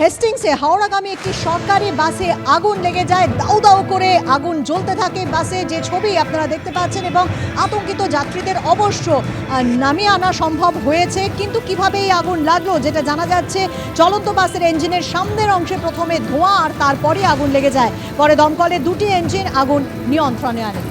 হেস্টিংসে হাওড়াগামী একটি সরকারি বাসে আগুন লেগে যায়, দাউ দাউ করে আগুন জ্বলতে থাকে বাসে। যে ছবি আপনারা দেখতে পাচ্ছেন এবং আতঙ্কিত যাত্রীদের অবশ্য নামিয়ে আনা সম্ভব হয়েছে। কিন্তু কীভাবে এই আগুন লাগল যেটা জানা যাচ্ছে, চলন্ত বাসের ইঞ্জিনের সামনের অংশে প্রথমে ধোঁয়া আর তারপরে আগুন লেগে যায়। পরে দমকলে দুটি ইঞ্জিন আগুন নিয়ন্ত্রণে আনে।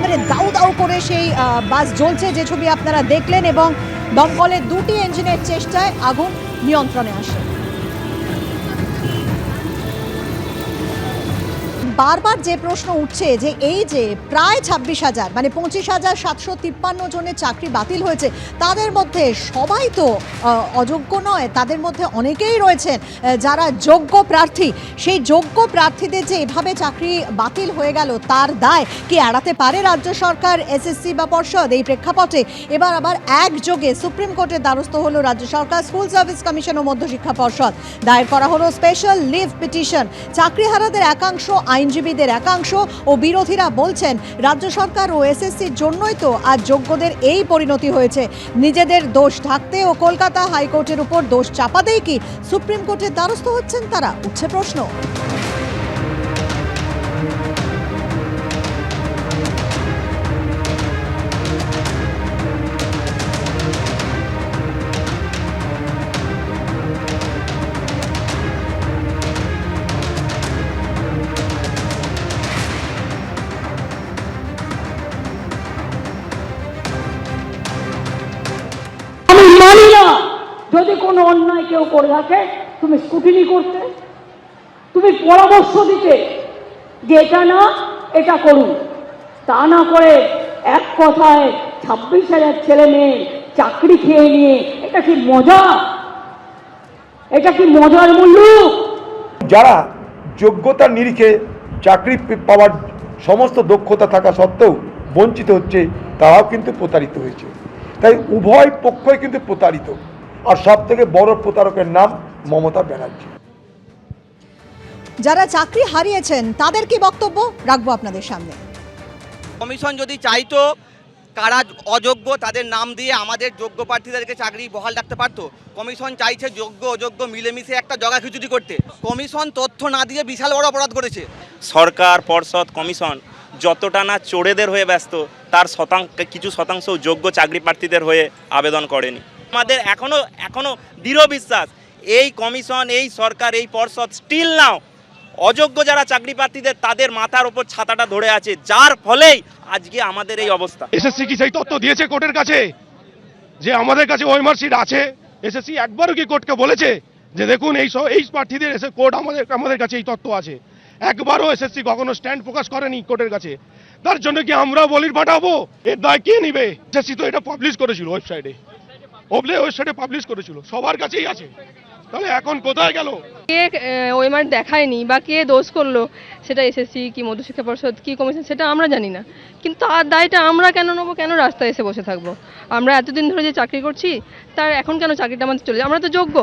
একেবারে দাউ দাউ করে সেই বাস জ্বলছে যে ছবি আপনারা দেখলেন এবং দমকলের দুটি ইঞ্জিনের চেষ্টায় আগুন নিয়ন্ত্রণে আসে। বারবার যে প্রশ্ন উঠছে যে এই যে প্রায় ছাব্বিশ হাজার মানে পঁচিশ হাজার সাতশো তিপ্পান্ন জনের চাকরি বাতিল হয়েছে, তাদের মধ্যে সবাই তো অযোগ্য নয়, তাদের মধ্যে অনেকেই রয়েছেন যারা যোগ্য প্রার্থী। সেই যোগ্য প্রার্থীদের যে এভাবে চাকরি বাতিল হয়ে গেল, তার দায় কি এড়াতে পারে রাজ্য সরকার, এসএসসি বা পর্ষদ? এই প্রেক্ষাপটে এবার আবার একযোগে সুপ্রিম কোর্টের দ্বারস্থ হলো রাজ্য সরকার, স্কুল সার্ভিস কমিশন ও মধ্যশিক্ষা পর্ষদ। দায়ের করা হলো স্পেশাল লিভ পিটিশন চাকরিহারাদের একাংশ আইনজীবীদের একাংশ ও বিরোধীরা বলছেন, রাজ্য সরকার ও এসএসসির জন্যই তো আজ যোগ্যদের এই পরিণতি হয়েছে। নিজেদের দোষ ঢাকতে ও কলকাতা হাইকোর্টের উপর দোষ চাপাতেই কি সুপ্রিম কোর্টের দ্বারস্থ হচ্ছেন তারা? উঠছে প্রশ্ন। যদি কোনো অন্যায় কেউ করে থাকে, তুমি স্কুটিনি করতে। তুমি পরামর্শ দিতে যে এটা না, এটা করুন। তা না করে এক কথায় ছাব্বিশ হাজার ছেলে মেয়ে চাকরি খেয়ে নিয়ে, এটা কি মজা? এটা কি মজার মূল্য? যারা যোগ্যতার নিরিখে চাকরি পাওয়ার সমস্ত দক্ষতা থাকা সত্ত্বেও বঞ্চিত হচ্ছে, তারাও কিন্তু প্রতারিত হয়েছে। তাই উভয় পক্ষই কিন্তু প্রতারিত। আর সব থেকে বড় প্রতারকের নাম মমতা ব্যানার্জি। যারা চাকরি হারিয়েছেন তাদের কি বক্তব্য? রাখব আপনাদের সামনে। কমিশন যদি চাইতো কারা অযোগ্য তাদের নাম দিয়ে আমাদের যোগ্য প্রার্থীদেরকে চাকরি বহাল রাখতে পারতো কমিশন চাইছে যোগ্য অযোগ্য মিলেমিশে একটা জগা খিচুড়ি করতে। কমিশন তথ্য না দিয়ে বিশাল বড় অপরাধ করেছে। সরকার পর্ষদ কমিশন যতটা না চোরেদের হয়ে ব্যস্ত তার শতাংশ কিছু শতাংশ যোগ্য চাকরি প্রার্থীদের হয়ে আবেদন করেনি। আমাদের এখনও এখনও দৃঢ় বিশ্বাস। এই কমিশন, এই সরকার, এই পর্ষদ স্টিল নাও অযোগ্য যারা চাকরি প্রার্থীদের, তাদের মাথার ওপর ছাতাটা ধরে আছে। যার ফলেই আজকে আমাদের এই অবস্থা। এসএসসি কি সেই তথ্য দিয়েছে কোর্টের কাছে? যে আমাদের কাছে ওই মার্কশিট আছে। এসএসসি একবারও কি কোর্টকে বলেছে? যে দেখুন, এই সব এই প্রার্থীদের এসে কোর্ট আমাদের আমাদের কাছে এই তথ্য আছে। একবারও এসএসসি কখনো স্ট্যান্ড প্রকাশ করেনি কোর্টের কাছে। তার জন্য কি আমরা বলির পাঠাবো? এর দায় কে নিবে? এসএসসি তো এটা পাবলিশ করেছিল ওয়েবসাইটে ওবলে ওয়েবসাইটে পাবলিশ করেছিল। সবার কাছেই আছে। তাহলে এখন কোথায় গেল? কে ওএমআর দেখায়নি বা কে দোষ করল? সেটা এসএসসি কি মধ্যশিক্ষা পর্ষদ কি কমিশন, সেটা আমরা জানি না। কিন্তু তার দায়টা আমরা কেন নেব? কেন রাস্তায় এসে বসে থাকব? আমরা এতদিন ধরে যে চাকরি করছি, তার এখন কেন চাকরিটা আমাদের চলে আমরা তো যোগ্য।